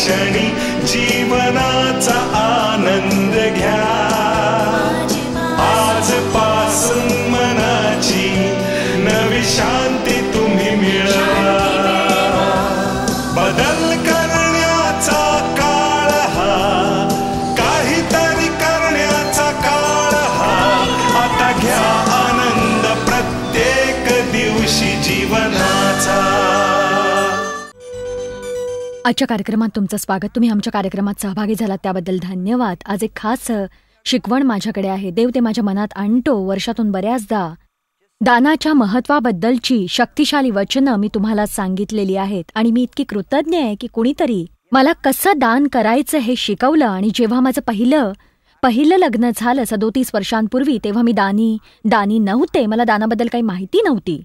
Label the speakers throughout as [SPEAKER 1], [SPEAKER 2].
[SPEAKER 1] क्षणी जीवनाचा आनंद
[SPEAKER 2] आजच्या कार्यक्रमात तुमचं स्वागत. तुम्ही आमच्या कार्यक्रमात सहभागी झालात त्याबद्दल धन्यवाद. आज एक खास शिकवण माझ्याकडे आहे. देव ते माझ्या मनात आणतो वर्षातून बऱ्याचदा. दानाच्या महत्वाबद्दलची शक्तिशाली वचनं मी तुम्हाला सांगितलेली आहेत आणि मी इतकी कृतज्ञ आहे की कुणीतरी मला कसं दान करायचं हे शिकवलं आणि जेव्हा माझं पहिलं पहिलं लग्न झालं सदोतीस वर्षांपूर्वी तेव्हा मी दानी दानी नव्हते. मला दानाबद्दल काही माहिती नव्हती.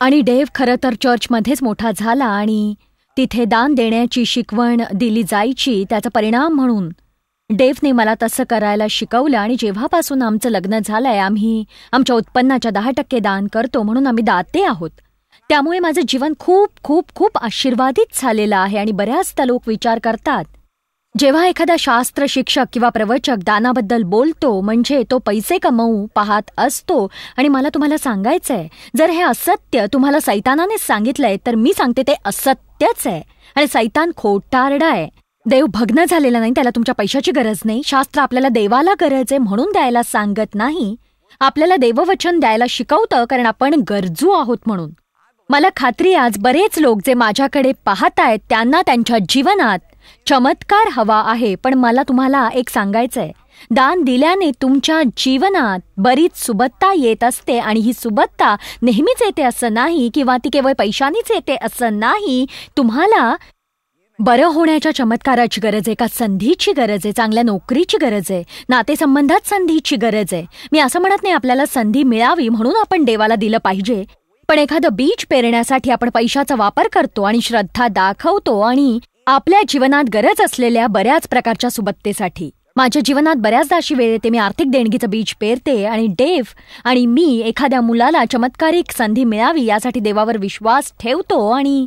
[SPEAKER 2] आणि डेव खरं तर चर्चमध्येच मोठा झाला आणि तिथे दान देण्याची शिकवण दिली जायची त्याचा परिणाम म्हणून. डेव्हने मला तसं करायला शिकवलं आणि जेव्हापासून आमचं लग्न झालंय आम्ही आमच्या उत्पन्नाच्या दहा टक्के दान करतो म्हणून आम्ही दाते आहोत. त्यामुळे माझं जीवन खूप खूप खूप आशीर्वादित झालेलं आहे आणि बऱ्याचदा लोक विचार करतात जेव्हा एखादा शास्त्र शिक्षक किंवा प्रवचक दानाबद्दल बोलतो म्हणजे तो पैसे कमवू पाहत असतो. आणि मला तुम्हाला सांगायचंय जर हे असत्य तुम्हाला सैतानानेच सांगितलंय तर मी सांगते ते असत्यच आहे. आणि सैतान खोटारडा आहे. देव भग्न झालेला नाही त्याला तुमच्या पैशाची गरज नाही. शास्त्र आपल्याला देवाला गरज आहे म्हणून द्यायला सांगत नाही. आपल्याला देववचन द्यायला शिकवतं कारण आपण गरजू आहोत म्हणून. मला खात्री आज बरेच लोक जे माझ्याकडे पाहतायत त्यांना त्यांच्या जीवनात चमत्कार हवा आहे पण मला तुम्हाला एक सांगायचंय. दान दिल्याने तुमच्या जीवनात बरीच सुबत्ता येत असते आणि ही सुबत्ता नेहमीच येते असं नाही किंवा ती केवळ पैशानीच येते असं नाही तुम्हाला बरं होण्याच्या चमत्काराची गरज आहे का? संधीची गरज आहे चांगल्या नोकरीची गरज आहे नातेसंबंधात संधीची गरज आहे. मी असं म्हणत नाही आपल्याला संधी मिळावी म्हणून आपण देवाला दिलं पाहिजे पण एखादं बीज पेरण्यासाठी आपण पैशाचा वापर करतो आणि श्रद्धा दाखवतो आणि आपल्या जीवनात गरज असलेल्या बऱ्याच प्रकारच्या सुबत्तेसाठी. माझ्या जीवनात बऱ्याचदा अशी वेळ येते मी आर्थिक देणगीचं बीज पेरते आणि डेव आणि मी एखाद्या मुलाला चमत्कारिक संधी मिळावी यासाठी देवावर विश्वास ठेवतो आणि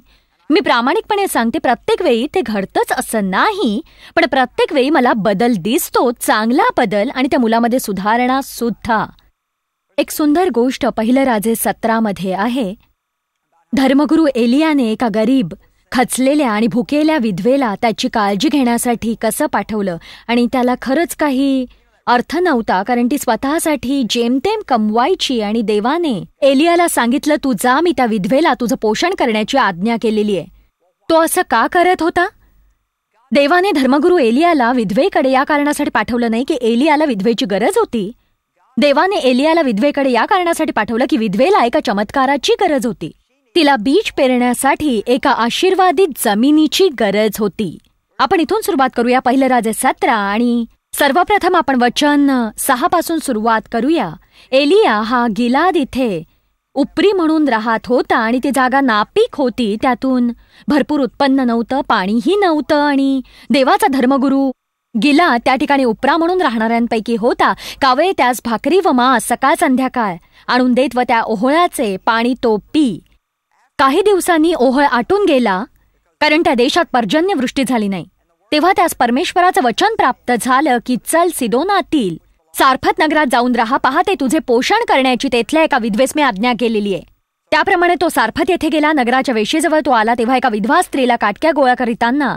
[SPEAKER 2] मी प्रामाणिकपणे सांगते प्रत्येक वेळी ते घडतंच असं नाही पण प्रत्येक वेळी मला बदल दिसतो चांगला बदल आणि त्या मुलामध्ये सुधारणा सुद्धा. एक सुंदर गोष्ट पहिलं राजे सतरामध्ये आहे. धर्मगुरू एलियाने एका गरीब खचलेल्या आणि भुकेल्या विधवेला त्याची काळजी घेण्यासाठी कसं पाठवलं? आणि त्याला खरंच काही अर्थ नव्हता कारण ती स्वतःसाठी जेमतेम कमवायची आणि देवाने एलियाला सांगितलं तू जा मी त्या विधवेला तुझं पोषण करण्याची आज्ञा केलेली आहे. तो असं का करत होता? देवाने धर्मगुरू एलियाला विधवेकडे या कारणासाठी पाठवलं नाही की एलियाला विधवेची गरज होती? देवाने एलियाला विधवेकडे या कारणासाठी पाठवलं की विधवेला एका चमत्काराची गरज होती. तिला बीज पेरण्यासाठी एका आशीर्वादित जमिनीची गरज होती. आपण इथून सुरुवात करूया. पहिलं राजे सतरा आणि सर्वप्रथम आपण वचन सहा पासून सुरुवात करूया. एलिया हा गिलाद इथे उपरी म्हणून राहत होता आणि ती जागा नापीक होती. त्यातून भरपूर उत्पन्न नव्हतं पाणीही नव्हतं आणि देवाचा धर्मगुरू गिला त्या ठिकाणी उपरा म्हणून राहणाऱ्यांपैकी होता. कावळे त्यास भाकरी व मांस सकाळ संध्याकाळ आणून देत व त्या ओहोळ्याचे पाणी तो पी काही दिवसांनी ओहळ आटून गेला कारण त्या देशात पर्जन्यवृष्टी झाली नाही. तेव्हा त्यास परमेश्वराचं वचन प्राप्त झालं की चल सिदोनातील सारफत नगरात जाऊन राहा पहा ते तुझे पोषण करण्याची तेथल्या एका विधवेस मी आज्ञा केलेली आहे. त्याप्रमाणे तो सारफत येथे गेला नगराच्या वेशीजवळ तो आला तेव्हा एका विधवा स्त्रीला काटक्या गोळा करीताना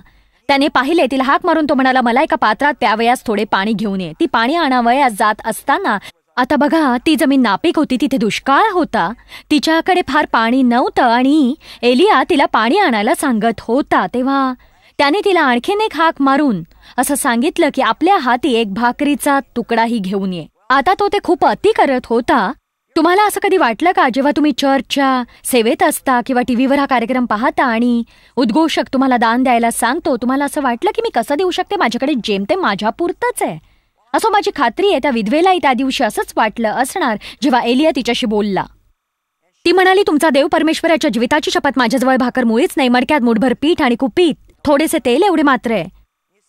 [SPEAKER 2] त्याने पाहिले तिला हाक मारून तो म्हणाला मला एका पात्रात प्यावयास थोडे पाणी घेऊन ये. ती पाणी आणावयास जात असताना आता बघा ती जमीन नापीक होती तिथे दुष्काळ होता. तिच्याकडे फार पाणी नव्हतं आणि एलिया तिला पाणी आणायला सांगत होता. तेव्हा त्याने तिला आणखीन एक हाक मारून असं सांगितलं की आपल्या हाती एक भाकरीचा तुकडाही घेऊन ये. आता तो ते खूप अति करत होता. तुम्हाला असं कधी वाटलं का जेव्हा तुम्ही चर्चच्या सेवेत असता किंवा टी व्हीवर हा कार्यक्रम पाहता आणि उद्घोषक तुम्हाला दान द्यायला सांगतो तुम्हाला असं वाटलं की मी कसं देऊ शकते? माझ्याकडे जेमते माझ्यापुरतंच आहे. असो माझी खात्री आहे त्या विधवेलाही त्या दिवशी असंच वाटलं असणार जेव्हा एलिया तिच्याशी बोलला. ती म्हणाली तुमचा देव परमेश्वराच्या जीविताची शपथ माझ्याजवळ भाकर मुळीच नाही मडक्यात मुठभर पीठ आणि कुपीत थोडेसे तेल एवढे मात्र आहे.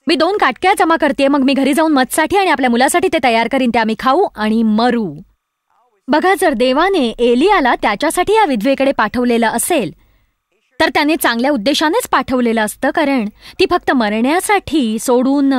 [SPEAKER 2] मी दोन काटक्या जमा करते मग मी घरी जाऊन मतसाठी आणि आपल्या मुलासाठी ते तयार करीन ते आम्ही खाऊ आणि मरू. बघा जर देवाने एलियाला त्याच्यासाठी या विधवेकडे पाठवलेलं असेल तर त्याने चांगल्या उद्देशानेच पाठवलेलं असतं कारण ती फक्त मरण्यासाठी सोडून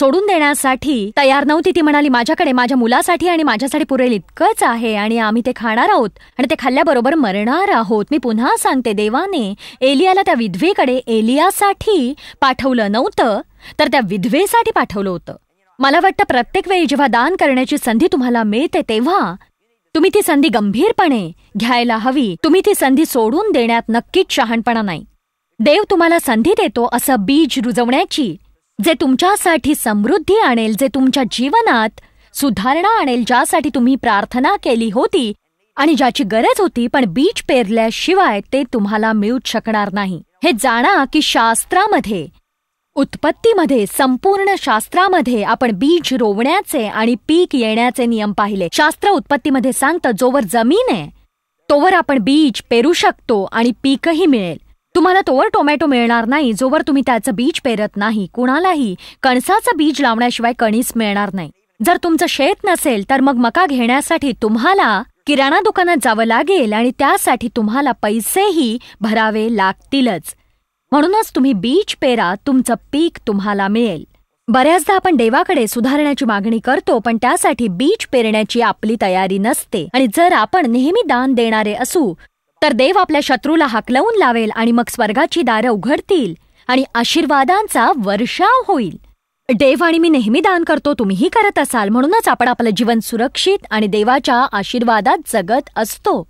[SPEAKER 2] सोडून देण्यासाठी तयार नव्हती. ती म्हणाली माझ्याकडे माझ्या मुलासाठी आणि माझ्यासाठी पुरेल इतकंच आहे आणि आम्ही ते खाणार आहोत आणि ते खाल्ल्याबरोबर मरणार आहोत. मी पुन्हा सांगते देवाने एलियाला त्या विधवेकडे एलियासाठी पाठवलं नव्हतं तर त्या विधवेसाठी पाठवलं होतं. मला वाटतं प्रत्येक वेळी जेव्हा दान करण्याची संधी तुम्हाला मिळते तेव्हा तुम्ही ती संधी गंभीरपणे घ्यायला हवी. तुम्ही ती संधी सोडून देण्यात नक्कीच शहाणपणा नाही. देव तुम्हाला संधी देतो असं बीज रुजवण्याची जे तुमच्यासाठी समृद्धी आणेल जे तुमच्या जीवनात सुधारणा आणेल ज्यासाठी तुम्ही प्रार्थना केली होती आणि ज्याची गरज होती पण बीज पेरल्याशिवाय ते तुम्हाला मिळूच शकणार नाही. हे जाणा की शास्त्रामध्ये उत्पत्तीमध्ये संपूर्ण शास्त्रामध्ये आपण बीज रोवण्याचे आणि पीक येण्याचे नियम पाहिले. शास्त्र उत्पत्तीमध्ये सांगतं जोवर जमीन आहे तोवर आपण बीज पेरू शकतो आणि पीकही मिळेल. तुम्हाला तोवर टोमॅटो मिळणार नाही जोवर तुम्ही त्याचं बीज पेरत नाही. कुणालाही कणसाचं बीज लावण्याशिवाय कणीस मिळणार नाही. जर तुमचं शेत नसेल तर मग मका घेण्यासाठी तुम्हाला किराणा दुकानात जावं लागेल आणि त्यासाठी तुम्हाला पैसेही भरावे लागतीलच. म्हणूनच तुम्ही बीज पेरा तुमचं पीक तुम्हाला मिळेल. बऱ्याचदा आपण देवाकडे सुधारण्याची मागणी करतो पण त्यासाठी बीज पेरण्याची आपली तयारी नसते. आणि जर आपण नेहमी दान देणारे असू तर देव आपल्या शत्रूला हाकलवून लावेल आणि मग स्वर्गाची दारं उघडतील आणि आशीर्वादांचा वर्षाव होईल. देव आणि मी नेहमी दान करतो तुम्हीही करत असाल म्हणूनच आपण आपलं जीवन सुरक्षित आणि देवाच्या आशीर्वादात जगत असतो.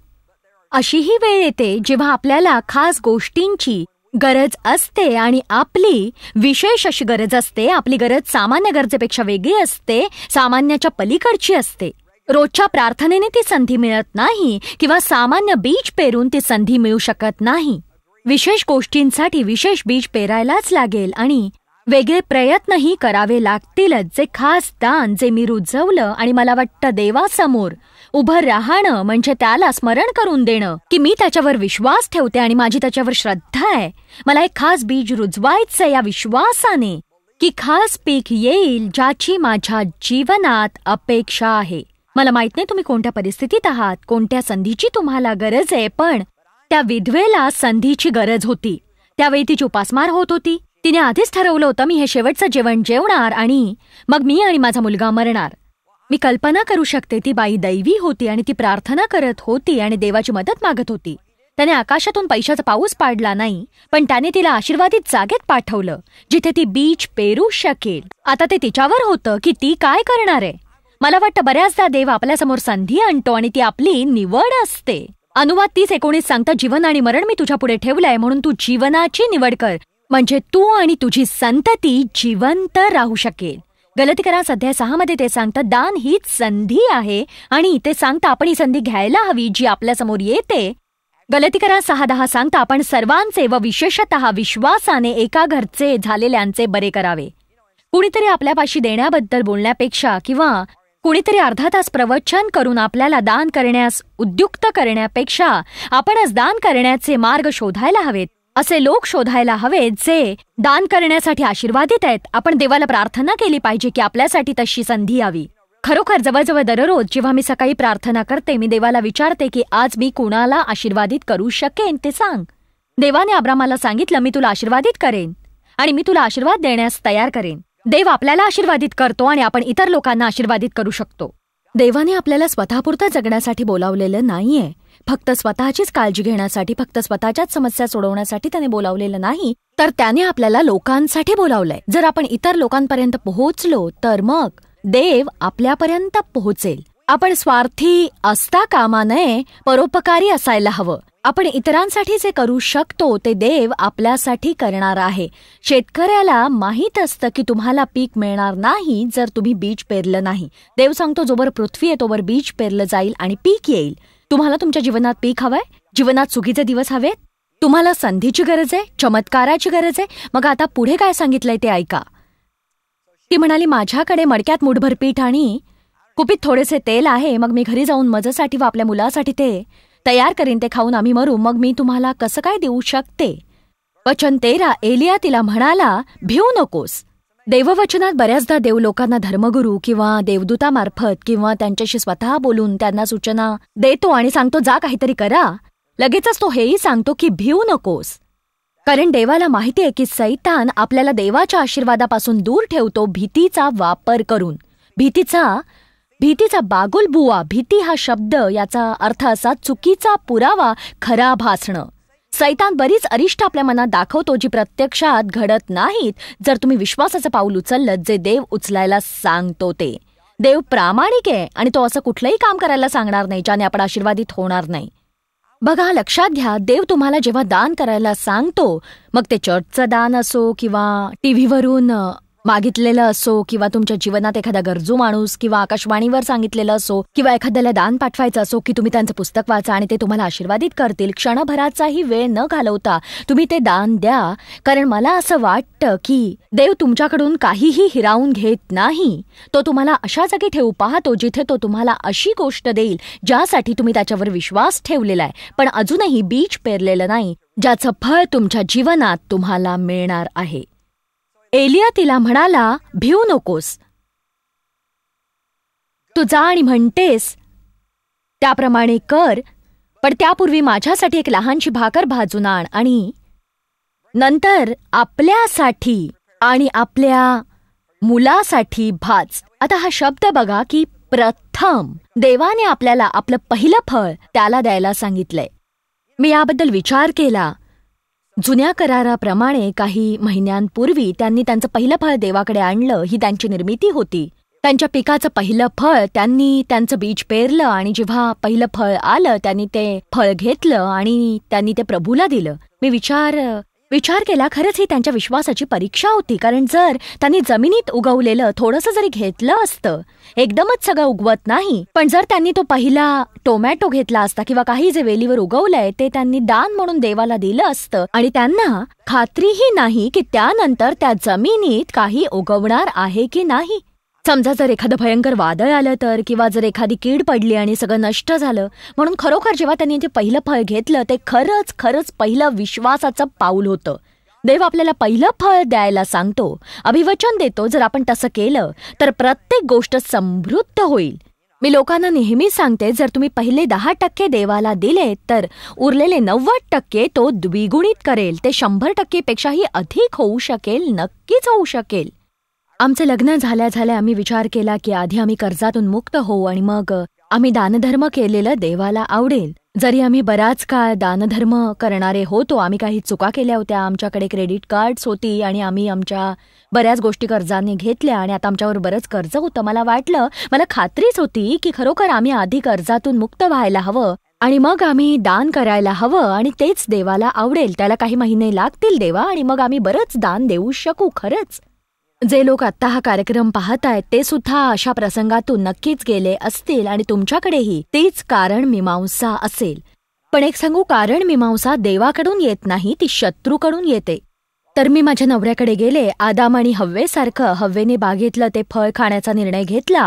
[SPEAKER 2] अशीही वेळ येते जेव्हा आपल्याला खास गोष्टींची गरज असते आणि आपली विशेष अशी गरज असते आपली गरज सामान्य गरजेपेक्षा वेगळी असते सामान्याच्या पलीकडची असते. रोजच्या प्रार्थनेने ती संधी मिळत नाही किंवा सामान्य बीज पेरून ती संधी मिळू शकत नाही. विशेष गोष्टींसाठी विशेष बीज पेरायलाच लागेल आणि वेगळे प्रयत्नही करावे लागतीलच. जे खास दान जे मी रुजवलं आणि मला वाटतं देवासमोर उभं राहणं म्हणजे त्याला स्मरण करून देणं की मी त्याच्यावर विश्वास ठेवते आणि माझी त्याच्यावर श्रद्धा आहे. मला एक खास बीज रुजवायचं या विश्वासाने की खास पीक येईल ज्याची माझ्या जीवनात अपेक्षा आहे. मला माहीत नाही तुम्ही कोणत्या परिस्थितीत आहात कोणत्या संधीची तुम्हाला गरज आहे पण त्या विधवेला संधीची गरज होती. त्यावेळी तिची उपासमार होत होती. तिने आधीच ठरवलं होतं मी हे शेवटचं जेवण जेवणार आणि मग मी आणि माझा मुलगा मरणार. मी कल्पना करू शकते ती बाई दैवी होती आणि ती प्रार्थना करत होती आणि देवाची मदत मागत होती. त्याने आकाशातून पैशाचा पाऊस पाडला नाही पण त्याने तिला आशीर्वादित जागेत पाठवलं जिथे ती बीच पेरू शकेल. आता ते तिच्यावर होतं की ती काय करणार आहे? मला वाटतं बऱ्याचदा देव आपल्यासमोर संधी आणतो आणि ती आपली निवड असते. अनुवाद तीस एकोणीस सांगता जीवन आणि मरण मी तुझ्या पुढे ठेवलंय म्हणून तू जीवनाची निवड कर. म्हणजे तू आणि तुझी संतती जिवंत राहू शकेल. गलतीकरा सध्या सहा मध्ये ते सांगतात दान हीच संधी आहे आणि ते सांगता आपण ही संधी घ्यायला हवी जी आपल्यासमोर येते. येते गलतीकरा सहा दहा सांगता आपण सर्वांचे व विशेषतः विश्वासाने एका घरचे झालेल्यांचे बरे करावे. कुणीतरी आपल्यापाशी देण्याबद्दल बोलण्यापेक्षा किंवा कुणीतरी अर्धा तास प्रवचन करून आपल्याला दान करण्यास उद्युक्त करण्यापेक्षा आपणच दान करण्याचे मार्ग शोधायला हवेत. असे लोक शोधायला हवेत जे दान करण्यासाठी आशीर्वादित आहेत. आपण देवाला प्रार्थना केली पाहिजे की आपल्यासाठी तशी संधी यावी. खरोखर जवळजवळ दररोज जेव्हा मी सकाळी प्रार्थना करते मी देवाला विचारते की आज मी कुणाला आशीर्वादित करू शकेन ते सांग. देवाने अब्रामाला सांगितलं मी तुला आशीर्वादित करेन आणि मी तुला आशीर्वाद देण्यास तयार करेन. देव आपल्याला आशीर्वादित करतो आणि आपण इतर लोकांना आशीर्वादित करू शकतो. देवाने आपल्याला स्वतःपुरतं जगण्यासाठी बोलावलेलं नाहीये. फक्त स्वतःचीच काळजी घेण्यासाठी फक्त स्वतःच्याच समस्या सोडवण्यासाठी त्याने बोलावलेलं नाही तर त्याने आपल्याला लोकांसाठी बोलावलंय. जर आपण इतर लोकांपर्यंत पोहोचलो तर मग देव आपल्यापर्यंत पोहोचेल. आपण स्वार्थी असता कामा नये परोपकारी असायला हवं. आपण इतरांसाठी जे करू शकतो ते देव आपल्यासाठी करणार आहे. शेतकऱ्याला माहीत असतं की तुम्हाला पीक मिळणार नाही जर तुम्ही बीज पेरलं नाही. देव सांगतो जोवर पृथ्वी आहे तोवर बीज पेरलं जाईल आणि पीक येईल. तुम्हाला तुमच्या जीवनात पीक हवंय? जीवनात चुकीचे दिवस हवेत? तुम्हाला संधीची गरज आहे? चमत्काराची गरज आहे? मग आता पुढे काय सांगितलंय ते ऐका. ती म्हणाली माझ्याकडे मडक्यात मुठभर पीठ आणि कुपीत थोडेसे तेल आहे मग मी घरी जाऊन मजसाठी व आपल्या मुलासाठी ते तयार करीन ते खाऊन आम्ही मरू. मग मी तुम्हाला कसं काय देऊ शकते? वचन तेरा एलिया तिला म्हणाला भिऊ नकोस. देववचनात बऱ्याचदा देव लोकांना धर्मगुरू किंवा देवदूतामार्फत किंवा त्यांच्याशी स्वतः बोलून त्यांना सूचना देतो आणि सांगतो जा काहीतरी करा. लगेचच तो हेही सांगतो की भिऊ नकोस. कारण देवाला माहिती आहे की सैतान आपल्याला देवाच्या आशीर्वादापासून दूर ठेवतो भीतीचा वापर करून. भीतीचा भीतीचा बागुल बुवा भीती हा शब्द याचा अर्थ असा चुकीचा पुरावा खरा भासणं. सैतान बरीच अरिष्ट आपल्या मनात दाखवतो जी प्रत्यक्षात घडत नाहीत जर तुम्ही विश्वासाचं पाऊल उचललं जे देव उचलायला सांगतो ते. देव प्रामाणिक आहे आणि तो असं कुठलंही काम करायला सांगणार नाही ज्याने आपण आशीर्वादित होणार नाही. बघा लक्षात घ्या देव तुम्हाला जेव्हा दान करायला सांगतो मग ते चर्चचं दान असो किंवा टीव्हीवरून मागितलेलं असो किंवा तुमच्या जीवनात एखादा गरजू माणूस किंवा आकाशवाणीवर सांगितलेलं असो किंवा एखाद्याला दान पाठवायचं असो की तुम्ही त्यांचं पुस्तक वाचा आणि ते तुम्हाला आशीर्वादित करतील क्षणभराचाही वेळ न घालवता तुम्ही ते दान द्या. कारण मला असं वाटतं की देव तुमच्याकडून काहीही हिरावून घेत नाही. तो तुम्हाला अशा जागी ठेवू पाहतो जिथे तो तुम्हाला अशी गोष्ट देईल ज्यासाठी तुम्ही त्याच्यावर विश्वास ठेवलेला आहे. पण अजूनही बीज पेरलेलं नाही ज्याचं फळ तुमच्या जीवनात तुम्हाला मिळणार आहे. एलिया तिला म्हणाला भिवू नकोस. तू जा आणि म्हणतेस त्याप्रमाणे कर पण त्यापूर्वी माझ्यासाठी एक लहानशी भाकर भाजून आण आणि नंतर आपल्यासाठी आणि आपल्या मुलासाठी भाज. आता हा शब्द बघा की प्रथम देवाने आपल्याला आपलं पहिलं फळ त्याला द्यायला सांगितलंय. मी याबद्दल विचार केला. जुन्या कराराप्रमाणे काही महिन्यांपूर्वी त्यांनी त्यांचं पहिलं फळ देवाकडे आणलं ही त्यांची निर्मिती होती. त्यांच्या पिकाचं पहिलं फळ त्यांनी त्यांचं बीज पेरलं आणि जेव्हा पहिलं फळ आलं त्यांनी ते फळ घेतलं आणि त्यांनी ते प्रभूला दिलं. मी विचार विचार केला खरंच ही त्यांच्या विश्वासाची परीक्षा होती. कारण जर त्यांनी जमिनीत उगवलेलं थोडंसं जरी घेतलं असतं एकदमच सगळं उगवत नाही. पण जर त्यांनी तो पहिला टोमॅटो घेतला असता किंवा काही जे वेलीवर उगवलंय ते त्यांनी दान म्हणून देवाला दिलं असतं. आणि त्यांना खात्रीही नाही की त्यानंतर त्या जमिनीत काही उगवणार आहे की नाही. समजा जर एखादं भयंकर वादळ आलं तर किंवा जर एखादी कीड पडली आणि सगळं नष्ट झालं म्हणून खरोखर जेव्हा त्यांनी ते पहिलं फळ घेतलं ते खरंच खरंच पहिलं विश्वासाचं पाऊल होतं. देव आपल्याला पहिलं फळ द्यायला सांगतो अभिवचन देतो जर आपण तसं केलं तर प्रत्येक गोष्ट समृद्ध होईल. मी लोकांना नेहमी सांगते जर तुम्ही पहिले दहा टक्के देवाला दिले तर उरलेले नव्वद टक्के तो द्विगुणित करेल. ते शंभर टक्केपेक्षाही अधिक होऊ शकेल नक्कीच होऊ शकेल. आमचं लग्न झाल्या झाल्या आम्ही विचार केला की आधी आम्ही कर्जातून मुक्त होऊ आणि मग आम्ही दानधर्म केलेलं देवाला आवडेल. जरी आम्ही बराच काळ दानधर्म करणारे होतो आम्ही काही चुका केल्या होत्या आमच्याकडे क्रेडिट कार्ड्स होती आणि आम्ही आमच्या बऱ्याच गोष्टी कर्जाने घेतल्या आणि आता आमच्यावर बरंच कर्ज होतं. मला वाटलं मला खात्रीच होती की खरोखर आम्ही आधी कर्जातून मुक्त व्हायला हवं आणि मग आम्ही दान करायला हवं आणि तेच देवाला आवडेल. त्याला काही महिने लागतील देवा आणि मग आम्ही बरंच दान देऊ शकू खरंच. जे लोक आत्ता हा कार्यक्रम पाहत आहेत ते सुद्धा अशा प्रसंगातून नक्कीच गेले असतील आणि तुमच्याकडेही तेच कारण मीमांसा असेल. पण एक सांगू कारण मीमांसा देवाकडून येत नाही ती शत्रूकडून येते. तर मी माझ्या नवऱ्याकडे गेले आदाम आणि हव्वेसारखं हव्वेने बागेतलं ते फळ खाण्याचा निर्णय घेतला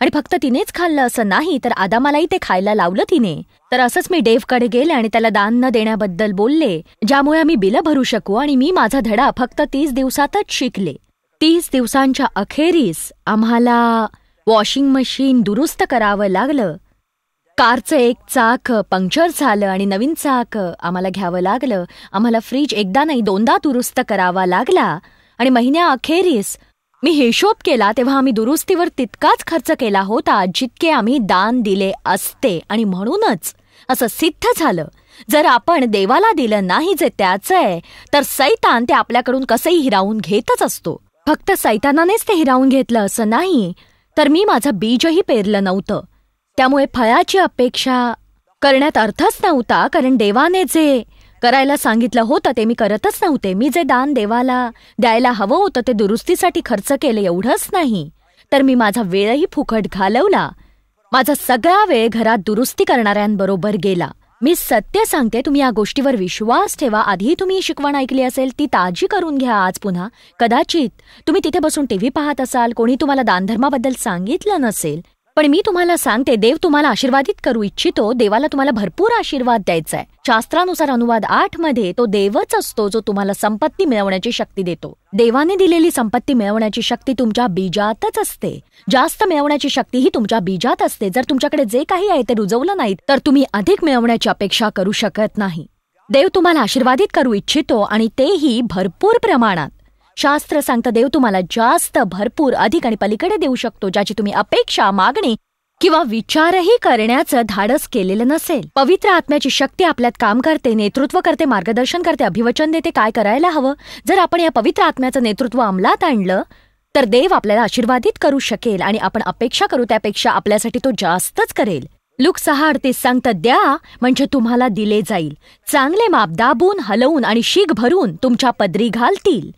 [SPEAKER 2] आणि फक्त तिनेच खाल्लं असं नाही तर आदामालाही ते खायला लावलं तिने. तर असंच मी डेव्हकडे गेले आणि त्याला दान न देण्याबद्दल बोलले ज्यामुळे आम्ही बिलं भरू शकू आणि मी माझा धडा फक्त तीस दिवसातच शिकले. तीस दिवसांच्या अखेरीस आम्हाला वॉशिंग मशीन दुरुस्त करावं लागलं. कारचं एक चाक पंक्चर झालं आणि नवीन चाक आम्हाला घ्यावं लागलं. आम्हाला फ्रीज एकदा नाही दोनदा दुरुस्त करावा लागला. आणि महिन्या अखेरीस मी हिशोब केला तेव्हा आम्ही दुरुस्तीवर तितकाच खर्च केला होता जितके आम्ही दान दिले असते. आणि म्हणूनच असं सिद्ध झालं. जर आपण देवाला दिलं नाही जे त्याचं आहे तर सैतान ते आपल्याकडून कसंही हिरावून घेतच असतो. फक्त सैतानानेच ते हिरावून घेतलं असं नाही तर मी माझं बीजही पेरलं नव्हतं. त्यामुळे फळाची अपेक्षा करण्यात अर्थच नव्हता कारण देवाने जे करायला सांगितलं होतं ते मी करतच नव्हते. मी जे दान देवाला द्यायला हवं होतं ते दुरुस्तीसाठी खर्च केलं एवढंच नाही. तर मी माझा वेळही फुकट घालवला. माझा सगळा वेळ घरात दुरुस्ती करणाऱ्यांबरोबर गेला. मी सत्य सांगते तुम्ही या गोष्टीवर विश्वास ठेवा. आधी तुम्ही शिकवण ऐकली असेल ती ताजी करून घ्या आज पुन्हा. कदाचित तुम्ही तिथे बसून टीव्ही पाहत असाल कोणी तुम्हाला दानधर्माबद्दल सांगितलं नसेल पण मी तुम्हाला सांगते देव तुम्हाला आशीर्वादित करू इच्छितो देवाला तुम्हाला भरपूर आशीर्वाद द्यायचा आहे शास्त्रानुसार अनुवाद आठमध्ये तो देवच असतो जो तुम्हाला संपत्ती मिळवण्याची शक्ती देतो. देवाने दिलेली संपत्ती मिळवण्याची शक्ती तुमच्या बीजातच असते. जास्त मिळवण्याची शक्ती ही तुमच्या बीजात असते. जर तुमच्याकडे जे काही आहे ते रुजवलं नाहीत तर तुम्ही अधिक मिळवण्याची अपेक्षा करू शकत नाही. देव तुम्हाला आशीर्वादित करू इच्छितो आणि तेही भरपूर प्रमाणात. शास्त्र सांगतं देव तुम्हाला जास्त भरपूर अधिक आणि पलीकडे देऊ शकतो ज्याची तुम्ही अपेक्षा मागणी किंवा विचारही करण्याचं धाडस केलेलं नसेल. पवित्र आत्म्याची शक्ती आपल्यात काम करते नेतृत्व करते मार्गदर्शन करते अभिवचन देते काय करायला हवं? जर आपण या पवित्र आत्म्याचं नेतृत्व अंमलात आणलं तर देव आपल्याला आशीर्वादित करू शकेल आणि आपण अपेक्षा करू त्यापेक्षा आपल्यासाठी तो जास्तच करेल. लुक सहा अडतीस सांगतं द्या म्हणजे तुम्हाला दिले जाईल. चांगले माप दाबून हलवून आणि शीख भरून तुमच्या पदरी घालतील.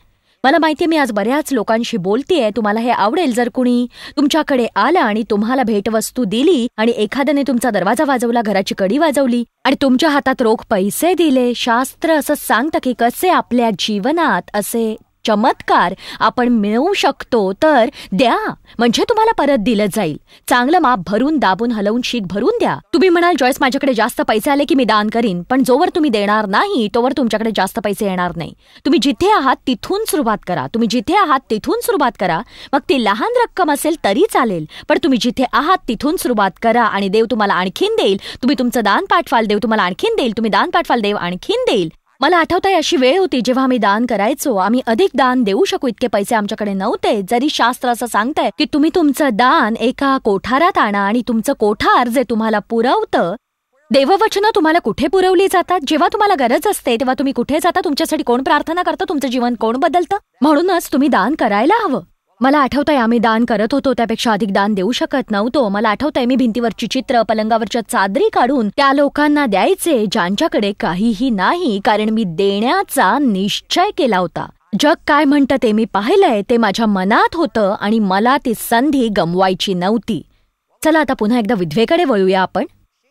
[SPEAKER 2] मला माहितीये मी आज बऱ्याच लोकांशी बोलतेय. तुम्हाला हे आवडेल जर कुणी तुमच्याकडे आलं आणि तुम्हाला भेटवस्तू दिली आणि एखाद्याने तुमचा दरवाजा वाजवला घराची कडी वाजवली आणि तुमच्या हातात रोख पैसे दिले. शास्त्र असं सांगतं की कसे आपल्या जीवनात असे चमत्कार. आपण मिळवू शकतो तर द्या. म्हणजे तुम्हाला परत दिलं जाईल. चांगलं माप भरून दाबून हलवून शीख भरून द्या. तुम्ही म्हणाल जॉयस माझ्याकडे जास्त पैसे आले की मी दान करीन. पण जोवर तुम्ही देणार नाही तोवर तुमच्याकडे जास्त पैसे येणार नाही. तुम्ही जिथे आहात तिथून सुरुवात करा. तुम्ही जिथे आहात तिथून सुरुवात करा. मग ती लहान रक्कम असेल तरी चालेल. पण तुम्ही जिथे आहात तिथून सुरुवात करा आणि देव तुम्हाला आणखीन देईल. तुम्ही तुमचं दान पाठवाल देव तुम्हाला आणखीन देईल. तुम्ही दान पाठवाल देव आणखीन देईल. मला आठवतंय अशी वेळ होती जेव्हा आम्ही दान करायचो. आम्ही अधिक दान देऊ शकू इतके पैसे आमच्याकडे नव्हते. जरी शास्त्र असं सांगतंय की तुम्ही तुमचं दान एका कोठारात आणा आणि तुमचं कोठार जे तुम्हाला पुरवतं. देववचनं तुम्हाला कुठे पुरवली जातात? जेव्हा तुम्हाला गरज असते तेव्हा तुम्ही कुठे जाता? तुमच्यासाठी कोण प्रार्थना करतं? तुमचं जीवन कोण बदलतं? म्हणूनच तुम्ही दान करायला हवं. मला आठवतंय आम्ही दान करत होतो त्यापेक्षा अधिक दान देऊ शकत नव्हतो. मला आठवतंय मी भिंतीवरची चित्र पलंगावरच्या चादरी काढून त्या लोकांना द्यायचे ज्यांच्याकडे काहीही नाही कारण मी देण्याचा निश्चय केला होता. जग काय म्हणतं ते मी पाहिलंय ते माझ्या मनात होतं आणि मला ती संधी गमवायची नव्हती. चला आता पुन्हा एकदा विधवेकडे वळूया आपण.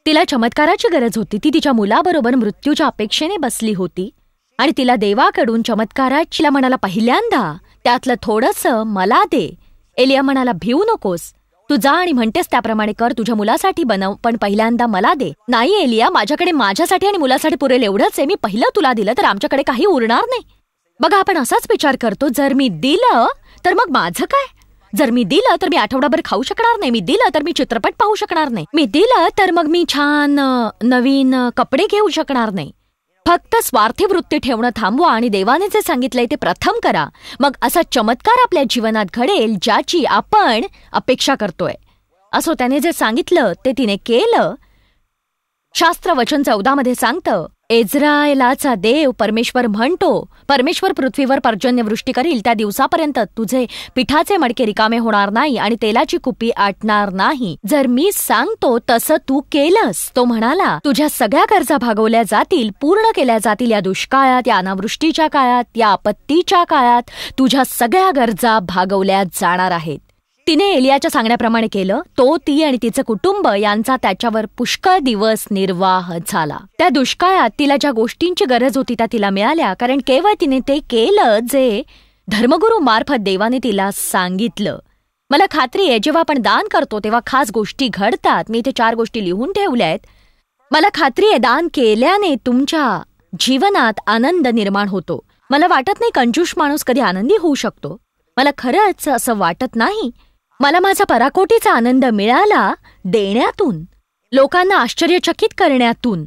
[SPEAKER 2] तिला चमत्काराची गरज होती. ती तिच्या मुलाबरोबर मृत्यूच्या अपेक्षेने बसली होती. आणि तिला देवाकडून चमत्काराची मनाला पहिल्यांदा त्यातलं थोडस मला दे. एलिया म्हणाला भिवू नकोस. तू जा आणि म्हणतेस त्याप्रमाणे कर तुझ्या मुलासाठी बनव पण पहिल्यांदा मला दे. नाही एलिया माझ्याकडे माझ्यासाठी आणि मुलासाठी पुरेल एवढंच आहे. मी पहिलं तुला दिलं तर आमच्याकडे काही उरणार नाही. बघा आपण असाच विचार करतो. जर मी दिलं तर मग माझं काय? जर मी दिलं तर मी आठवडाभर खाऊ शकणार नाही. मी दिलं तर मी चित्रपट पाहू शकणार नाही. मी दिलं तर मग मी छान नवीन कपडे घेऊ शकणार नाही. फक्त स्वार्थी वृत्ती ठेवणं थांबवा आणि देवाने जे सांगितलंय ते प्रथम करा. मग असा चमत्कार आपल्या जीवनात घडेल ज्याची आपण अपेक्षा करतोय. असो त्याने जे सांगितलं ते तिने केलं. शास्त्र वचन चौदामध्ये सांगतं इस्रायलाचा देव परमेश्वर म्हणतो परमेश्वर पृथ्वीवर पर्जन्यवृष्टी करील त्या दिवसापर्यंत तुझे पिठाचे मडके रिकामे होणार नाही आणि तेलाची कुपी आटणार नाही. जर मी सांगतो तसं तू केलंस. तो म्हणाला तुझ्या सगळ्या गरजा भागवल्या जातील पूर्ण केल्या जातील या दुष्काळात या अनावृष्टीच्या काळात या आपत्तीच्या काळात. तुझ्या सगळ्या गरजा भागवल्या जाणार आहेत. तिने एलियाच्या सांगण्याप्रमाणे केलं तो ती आणि तिचं कुटुंब यांचा त्याच्यावर पुष्कळ दिवस निर्वाह झाला. त्या दुष्काळात तिला ज्या गोष्टींची गरज होती त्या तिला मिळाल्या कारण केवळ तिने ते केलं जे धर्मगुरू मार्फत देवाने तिला सांगितलं. मला खात्री आहे जेव्हा आपण दान करतो तेव्हा खास गोष्टी घडतात. मी इथे चार गोष्टी लिहून ठेवल्या आहेत. मला खात्री आहे दान केल्याने तुमच्या जीवनात आनंद निर्माण होतो. मला वाटत नाही कंजूष माणूस कधी आनंदी होऊ शकतो. मला खरंच असं वाटत नाही. मला माझा पराकोटीचा आनंद मिळाला देण्यातून लोकांना आश्चर्यचकित करण्यातून.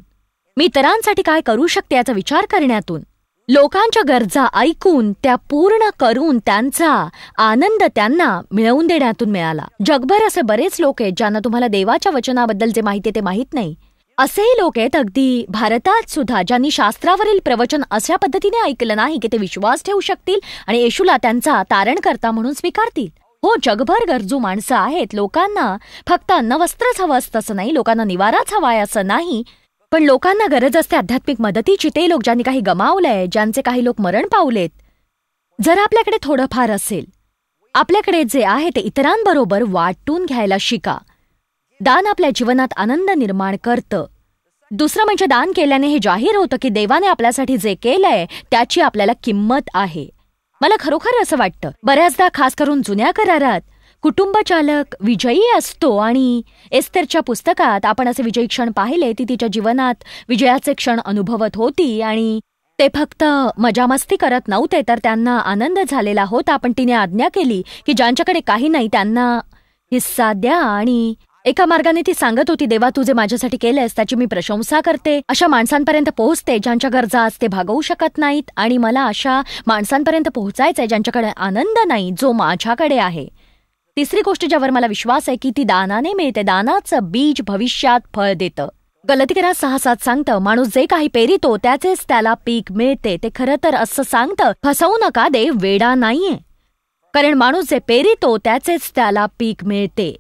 [SPEAKER 2] मी इतरांसाठी काय करू शकते याचा विचार करण्यातून. लोकांच्या गरजा ऐकून त्या पूर्ण करून त्यांचा आनंद त्यांना मिळवून देण्यातून मिळाला. जगभर असे बरेच लोक आहेत ज्यांना तुम्हाला देवाच्या वचनाबद्दल जे माहिती ते माहीत नाही. असेही लोक आहेत अगदी भारतात सुद्धा ज्यांनी शास्त्रावरील प्रवचन अशा पद्धतीने ऐकलं नाही की ते विश्वास ठेवू शकतील आणि येशूला त्यांचा तारणकर्ता म्हणून स्वीकारतील. हो जगभर गरजू माणसं आहेत. लोकांना फक्त अन्नवस्त्रच हवं असतं असं नाही. लोकांना निवाराच हवाय असं नाही. पण लोकांना गरज असते आध्यात्मिक मदतीची. ते लोक ज्यांनी काही गमावलंय ज्यांचे काही लोक मरण पावलेत. जर आपल्याकडे थोडंफार असेल आपल्याकडे जे आहे ते इतरांबरोबर वाटून घ्यायला शिका. दान आपल्या जीवनात आनंद निर्माण करतं. दुसरं म्हणजे दान केल्याने हे जाहीर होतं की देवाने आपल्यासाठी जे केलंय त्याची आपल्याला किंमत आहे. मला खरोखर असं वाटतं. बऱ्याचदा खास करून जुन्या करारात कुटुंब चालक विजयी असतो आणि एस्तेरच्या पुस्तकात आपण असे विजयी क्षण पाहिले ती तिच्या जीवनात विजयाचे क्षण अनुभवत होती आणि ते फक्त मजामस्ती करत नव्हते तर त्यांना आनंद झालेला होता. पण तिने आज्ञा केली की ज्यांच्याकडे काही नाही त्यांना हिस्सा द्या आणि एका मार्गाने ती सांगत होती देवा तू जे माझ्यासाठी केलेस त्याची मी प्रशंसा करते. अशा माणसांपर्यंत पोहोचते ज्यांच्या गरजा आज ते भागवू शकत नाहीत आणि मला अशा माणसांपर्यंत पोहोचायचंय ज्यांच्याकडे आनंद नाही जो माझ्याकडे आहे. तिसरी गोष्ट ज्यावर मला विश्वास आहे की ती दानाने मिळते. दानाचं बीज भविष्यात फळ देतं. गलतीकरा सहा सात सांगतं माणूस जे काही पेरितो त्याचेच त्याला पीक मिळते. ते खरं तर असं सांगतं फसवू नका दे वेडा नाहीये. कारण माणूस जे पेरितो त्याचेच त्याला पीक मिळते.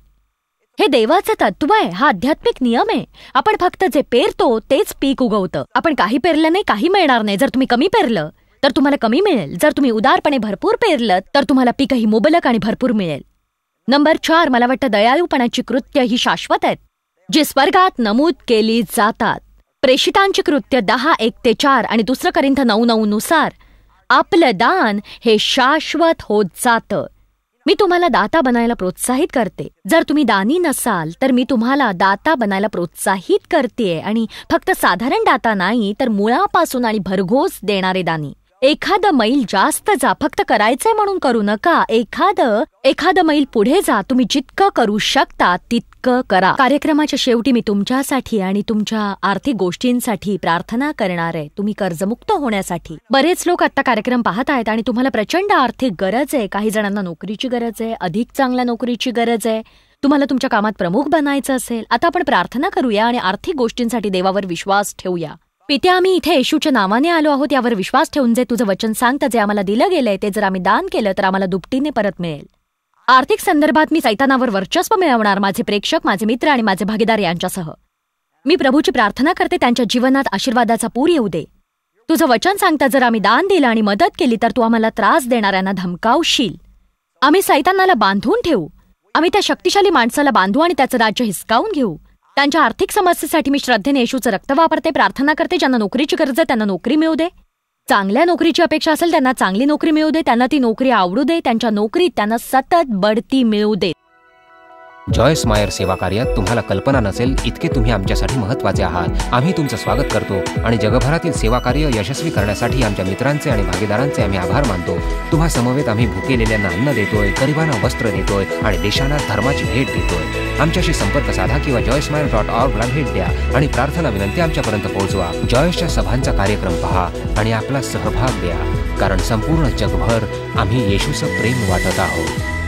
[SPEAKER 2] हे देवाचं तत्व आहे हा आध्यात्मिक नियम आहे. आपण फक्त जे पेरतो तेच पीक उगवतं. आपण काही पेरलं नाही काही मिळणार नाही. जर तुम्ही कमी पेरलं तर तुम्हाला कमी मिळेल. जर तुम्ही उदारपणे भरपूर पेरलं तर तुम्हाला पीकही मुबलक आणि भरपूर मिळेल. नंबर चार मला वाटतं दयाळूपणाची कृत्य ही शाश्वत आहेत जी स्वर्गात नमूद केली जातात. प्रेषितांची कृत्य दहा एक ते चार आणि दुसरं करिंथ नऊ नऊ नुसार. आपलं दान हे शाश्वत होत जातं. मी तुम्हाला दाता बनायला प्रोत्साहित करते. जर तुम्ही दानी नसाल तर मी तुम्हाला दाता बनायला प्रोत्साहित करते आणि फक्त साधारण दाता नाही तर मुळापासून आणि भरघोस देणारे दानी. एखादं मैल जास्त जा फक्त करायचंय म्हणून करू नका. एखादं एखादं मैल पुढे जा तुम्ही जितकं करू शकता तितकं करा. कार्यक्रमाच्या शेवटी मी तुमच्यासाठी आणि तुमच्या आर्थिक गोष्टींसाठी प्रार्थना करणार आहे. तुम्ही कर्जमुक्त होण्यासाठी. बरेच लोक आता कार्यक्रम पाहत आहेत आणि तुम्हाला प्रचंड आर्थिक गरज आहे. काही जणांना नोकरीची गरज आहे. अधिक चांगल्या नोकरीची गरज आहे. तुम्हाला तुमच्या कामात प्रमुख बनायचं असेल आता आपण प्रार्थना करूया आणि आर्थिक गोष्टींसाठी देवावर विश्वास ठेवूया. पित्या आम्ही इथे येशूच्या नावाने आलो आहोत. यावर विश्वास ठेवून जे तुझं वचन सांगतं जे आम्हाला दिलं गेलंय ते जर आम्ही दान केलं तर आम्हाला दुपटीने परत मिळेल. आर्थिक संदर्भात मी सैतानावर वर्चस्व मिळवणार माझे प्रेक्षक माझे मित्र आणि माझे भागीदार यांच्यासह. मी प्रभूची प्रार्थना करते त्यांच्या जीवनात आशीर्वादाचा पूर येऊ दे. तुझं वचन सांगता जर आम्ही दान दिलं आणि मदत केली तर तू आम्हाला त्रास देणाऱ्यांना धमकावशील. आम्ही सैतानाला बांधून ठेवू. आम्ही त्या शक्तिशाली माणसाला बांधू आणि त्याचं राज्य हिसकावून घेऊ. त्यांच्या आर्थिक समस्येसाठी मी श्रद्धेने येशूचं रक्त वापरते प्रार्थना करते ज्यांना नोकरीची गरज आहे त्यांना नोकरी मिळू दे. चांगल्या नोकरीची अपेक्षा असेल त्यांना चांगली नोकरी मिळू दे त्यांना ती नोकरी आवडू दे त्यांच्या नोकरीत त्यांना सतत बढती मिळू दे.
[SPEAKER 3] जॉयस मायर सेवा कार्यात तुम्हाला कल्पना नसेल इतके तुम्ही आमच्यासाठी महत्त्वाचे आहात. आम्ही तुमचं स्वागत करतो आणि जगभरातील सेवा कार्य यशस्वी करण्यासाठी आमच्या मित्रांचे आणि भागीदारांचे आम्ही आभार मानतो. तुम्हा समवेत आम्ही भुकेलेल्यांना अन्न देतोय गरिबांना वस्त्र देतोय आणि देशांना धर्माची भेट देतोय. आमच्याशी संपर्क साधा किंवा जॉयस मायर डॉट ऑर्गला भेट द्या आणि प्रार्थना विनंती आमच्यापर्यंत पोहोचवा. जॉयसच्या सभांचा कार्यक्रम पहा आणि आपला सहभाग द्या. कारण संपूर्ण जगभर आम्ही येशूचं प्रेम वाटत आहोत.